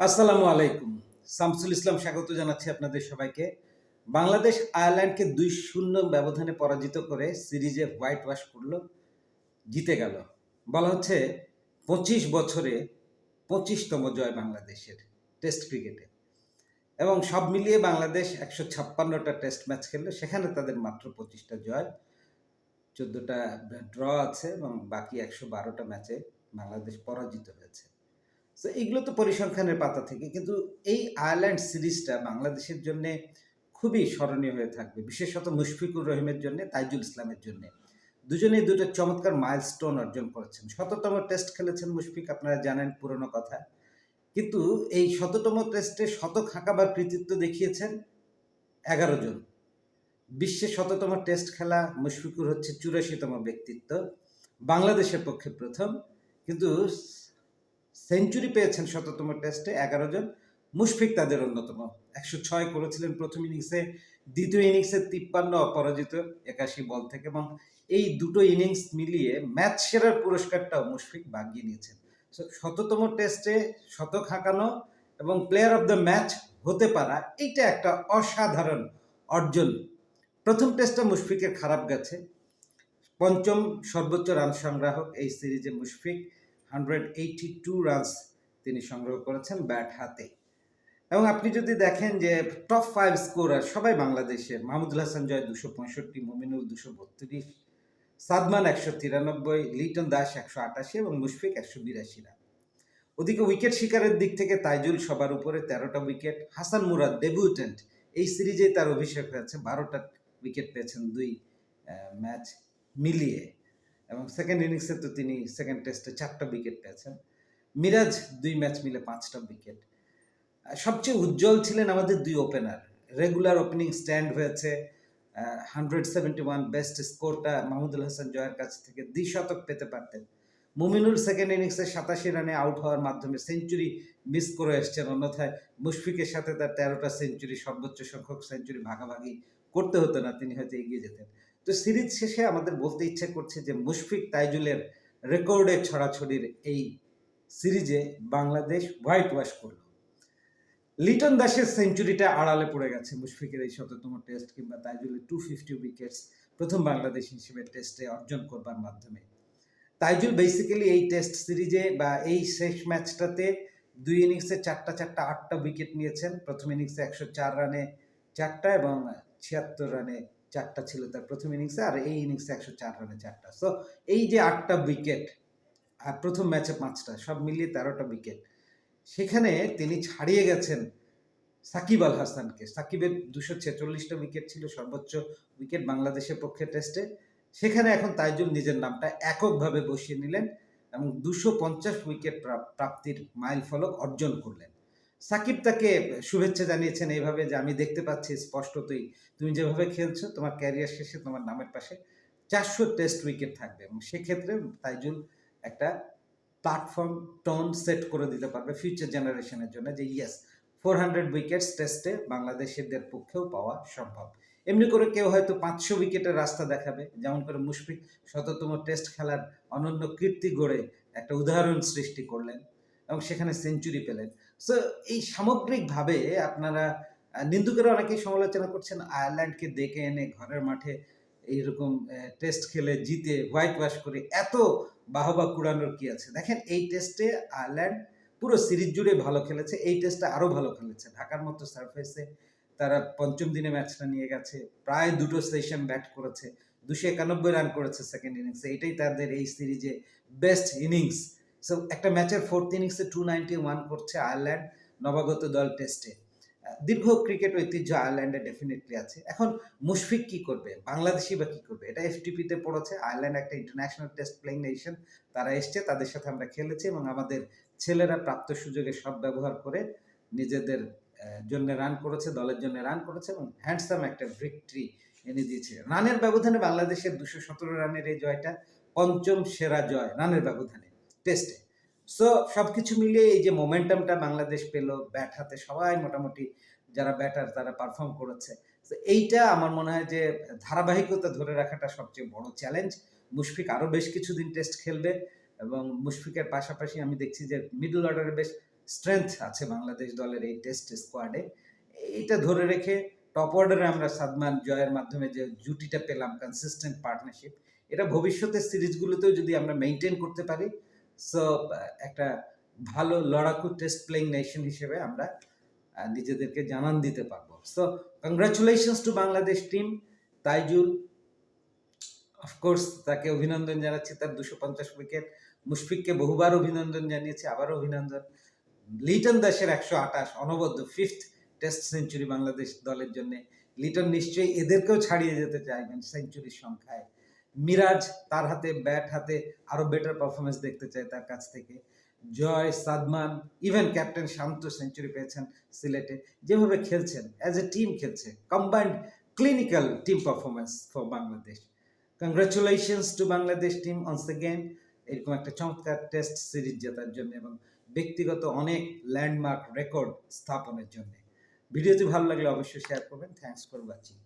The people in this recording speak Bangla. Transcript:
আসসালামু আলাইকুম। শামসুল ইসলাম স্বাগত জানাচ্ছি আপনাদের সবাইকে। বাংলাদেশ আয়ারল্যান্ডকে দুই শূন্য ব্যবধানে পরাজিত করে সিরিজে হোয়াইট ওয়াশ করল, জিতে গেল। বলা হচ্ছে পঁচিশ বছরে পঁচিশতম জয় বাংলাদেশের টেস্ট ক্রিকেটে। এবং সব মিলিয়ে বাংলাদেশ একশো ছাপ্পান্নটা টেস্ট ম্যাচ খেললো, সেখানে তাদের মাত্র পঁচিশটা জয়। চোদ্দোটা ড্র আছে এবং বাকি একশো বারোটা ম্যাচে বাংলাদেশ পরাজিত হয়েছে। তো এগুলো তো পরিসংখ্যানের পাতা থেকে। কিন্তু এই আয়ারল্যান্ড সিরিজটা বাংলাদেশের জন্য খুবই স্মরণীয় হয়ে থাকবে। বিশেষত মুশফিকুর রহিমের জন্য, তাইজুল ইসলামের জন্য। দুজনেই দুটো চমৎকার মাইলস্টোন অর্জন করেছেন। শততম টেস্ট খেলেছেন মুশফিক, আপনারা জানেন পুরনো কথা। কিন্তু এই শততম টেস্টে শতক হাঁকাবার কৃতিত্ব দেখিয়েছেন এগারো জন। বিশ্বের শততম টেস্ট খেলা মুশফিকুর হচ্ছে চুরাশিতম ব্যক্তিত্ব। বাংলাদেশের পক্ষে প্রথম। কিন্তু সেঞ্চুরি পেয়েছেন শততম টেস্টে এগারো জন। মুশফিক তাদের অন্যতম। একশো ছয় করেছিলেন প্রথম ইনিংসে, দ্বিতীয় ইনিংসে তিপ্পান্ন অপরাজিত একাশি বল থেকে এবং এই দুটো ইনিংস মিলিয়ে ম্যাচ সেরার পুরস্কারটাও মুশফিক বাগিয়ে নিয়েছেন। শততম টেস্টে শতক হাঁকানো এবং প্লেয়ার অফ দ্য ম্যাচ হতে পারা, এইটা একটা অসাধারণ অর্জন। প্রথম টেস্টটা মুশফিকের খারাপ গেছে। পঞ্চম সর্বোচ্চ রান সংগ্রাহক এই সিরিজে Mushfiq. Hundred eighty two runs তিনি সংগ্রহ করেছেন ব্যাট হাতে। এবং আপনি যদি দেখেন যে টপ ফাইভ স্কোরার সবাই বাংলাদেশের মাহমুদুল হাসান জয় দুশো পঁয়ষট্টি, মুমিনুল দুশো বত্রিশ, সাদমান একশো তিরানব্বই, লিটন দাস একশো আটাশি এবং মুশফিক একশো বিরাশি রান ওদিকে উইকেট শিকারের দিক থেকে তাইজুল সবার উপরে তেরোটা উইকেট হাসান মুরাদ ডেবিউটেন্ট এই সিরিজে তার অভিষেক হয়েছে, বারোটা উইকেট পেয়েছেন দুই ম্যাচ মিলিয়ে। এবং সেকেন্ড ইনিংসে তো তিনি সেকেন্ড টেস্টে চারটা উইকেট পেয়েছেন। মিরাজ দুই ম্যাচ মিলে পাঁচটা উইকেট সবচেয়ে উজ্জ্বল ছিলেন আমাদের দুই ওপেনার রেগুলার ওপেনিং স্ট্যান্ড হয়েছে। হান্ড্রেড সেভেন্টি ওয়ান বেস্ট স্কোরটা মাহমুদুল হাসান জয়ের কাছ থেকে দ্বিশতক পেতে পারতেন। মুমিনুল সেকেন্ড ইনিংসে সাতাশি রানে আউট হওয়ার মাধ্যমে সেঞ্চুরি মিস করে এসছেন। অন্যথায় মুশফিকের সাথে তার তেরোটা সেঞ্চুরি সর্বোচ্চ সংখ্যক সেঞ্চুরি ভাগাভাগি করতে হতো না, তিনি হয়তো এগিয়ে যেতেন। তো সিরিজ শেষে আমাদের বলতে ইচ্ছে করছে যে মুশফিক তাইজুলের রেকর্ডে ছড়াছড়ির এই সিরিজে বাংলাদেশ হোয়াইট ওয়াশ করল। লিটন দাসের সেঞ্চুরিটা আড়ালে পড়ে গেছে মুশফিকের এই শততম টেস্ট কিংবা তাইজুলের টু ফিফটি উইকেটস প্রথম বাংলাদেশ হিসেবে টেস্টে অর্জন করবার মাধ্যমে। তাইজুল বেসিক্যালি এই টেস্ট সিরিজে বা এই শেষ ম্যাচটাতে দুই ইনিংসে চারটা চারটা আটটা উইকেট নিয়েছেন। প্রথম ইনিংসে একশো চার রানে চারটা এবং ছিয়াত্তর রানে চারটা ছিল তার প্রথম ইনিংসে আর এই ইনিংসে একশো চার রানে চারটা। সো এই যে আটটা উইকেট আর প্রথম ম্যাচে পাঁচটা, সব মিলিয়ে তেরোটা উইকেট সেখানে তিনি ছাড়িয়ে গেছেন সাকিব আল হাসানকে। সাকিবের দুশো ছেচল্লিশটা উইকেট ছিল, সর্বোচ্চ উইকেট বাংলাদেশের পক্ষে টেস্টে সেখানে এখন তাইজুল নিজের নামটা এককভাবে বসিয়ে নিলেন এবং দুশো পঞ্চাশ উইকেট প্রাপ্তির মাইল ফলক অর্জন করলেন। সাকিব তাকে শুভেচ্ছা জানিয়েছেন এইভাবে যে আমি দেখতে পাচ্ছি স্পষ্টতই। তুমি যেভাবে খেলছো, তোমার ক্যারিয়ার শেষে তোমার নামের পাশে চারশো টেস্ট উইকেট থাকবে এবং সেক্ষেত্রে তাইজুল একটা প্ল্যাটফর্ম টোন সেট করে দিতে পারবে ফিউচার জেনারেশনের জন্য যে ইয়েস ফোর হান্ড্রেড উইকেটস টেস্টে বাংলাদেশিদের পক্ষেও পাওয়া সম্ভব। এমনি করে কেউ হয়তো পাঁচশো উইকেটের রাস্তা দেখাবে, যেমন করে মুশফিক শততম টেস্ট খেলার অনন্য কীর্তি গড়ে একটা উদাহরণ সৃষ্টি করলেন এবং সেখানে সেঞ্চুরি পেলেন। সো এই সামগ্রিকভাবে আপনারা নিন্দুকেরা অনেকেই সমালোচনা করছেন, আয়ারল্যান্ডকে ডেকে এনে ঘরের মাঠে এইরকম টেস্ট খেলে জিতে হোয়াইট ওয়াশ করে এত বাহবা কুড়ানোর কি আছে? দেখেন, এই টেস্টে আয়ারল্যান্ড পুরো সিরিজ জুড়ে ভালো খেলেছে, এই টেস্টে আরও ভালো খেলেছে। ঢাকার মতো সারফেসে তারা পঞ্চম দিনে ম্যাচটা নিয়ে গেছে, প্রায় দুটো সেশন ব্যাট করেছে, দুশো একানব্বই রান করেছে সেকেন্ড ইনিংসে। এটাই তাদের এই সিরিজে বেস্ট ইনিংস। সো একটা ম্যাচের ফোর্থ ইনিংসে টু নাইনটি ওয়ান করছে আয়ারল্যান্ড নবাগত দল টেস্টে দীর্ঘ ক্রিকেট ঐতিহ্য আয়ারল্যান্ডে ডেফিনেটলি আছে। এখন মুশফিক কি করবে? বাংলাদেশি বা কি করবে? এটা এফটিপিতে পড়েছে। আয়ারল্যান্ড একটা ইন্টারন্যাশনাল টেস্ট প্লেইং নেশন তারা এসছে, তাদের সাথে আমরা খেলেছি এবং আমাদের ছেলেরা প্রাপ্ত সুযোগে সব ব্যবহার করে নিজেদের জন্য রান করেছে, দলের জন্য রান করেছে এবং হ্যান্ডসাম একটা ভিক্টরি এনে দিয়েছে। রানের ব্যবধানে বাংলাদেশের দুশো সতেরো রানের এই জয়টা, পঞ্চম সেরা জয় রানের ব্যবধানে। টেস্টে সো সব কিছু মিলিয়ে এই যে মোমেন্টামটা বাংলাদেশ পেল ব্যাট হাতে সবাই মোটামুটি যারা ব্যাটার তারা পারফর্ম করেছে। তো এইটা আমার মনে হয় যে ধারাবাহিকতা ধরে রাখাটা সবচেয়ে বড় চ্যালেঞ্জ মুশফিক আরও বেশ কিছুদিন টেস্ট খেলবে এবং মুশফিকের পাশাপাশি আমি দেখছি যে মিডল অর্ডারে বেশ স্ট্রেংথ আছে বাংলাদেশ দলের এই টেস্ট স্কোয়াডে এইটা ধরে রেখে টপ অর্ডারে আমরা সাদমান জয়ের মাধ্যমে যে জুটিটা পেলাম কনসিস্টেন্ট পার্টনারশিপ এটা ভবিষ্যতের সিরিজগুলোতেও যদি আমরা মেনটেন করতে পারি সো একটা ভালো লড়াকু টেস্ট প্লেইং নেশন হিসেবে আমরা নিজেদেরকে জানান দিতে পারব। So congratulations to Bangladesh team Taijul of course তাকে অভিনন্দন জানাচ্ছি, তার দুশো পঞ্চাশ উইকেট মুশফিককে বহুবার অভিনন্দন জানিয়েছি, আবারও অভিনন্দন। লিটন দাসের একশো আঠাশ, অনবদ্য ফিফথ টেস্ট সেঞ্চুরি বাংলাদেশ দলের জন্য। লিটন নিশ্চয়ই এদেরকেও ছাড়িয়ে যেতে চাইবেন সেঞ্চুরির সংখ্যায়। মিরাজ তার হাতে, ব্যাট হাতে আরও বেটার পারফরমেন্স দেখতে চাই তার কাছ থেকে। Joy, Shadman even captain Shanto century পেয়েছেন সিলেটে। যেভাবে খেলছেন অ্যাজ এ টিম খেলছে combined clinical team performance for Bangladesh congratulations to Bangladesh team once again এরকম একটা চমৎকার টেস্ট সিরিজ জেতার জন্য এবং ব্যক্তিগত অনেক ল্যান্ডমার্ক রেকর্ড স্থাপনের জন্য। ভিডিওটি ভালো লাগলে অবশ্যই শেয়ার করবেন। Thanks for watching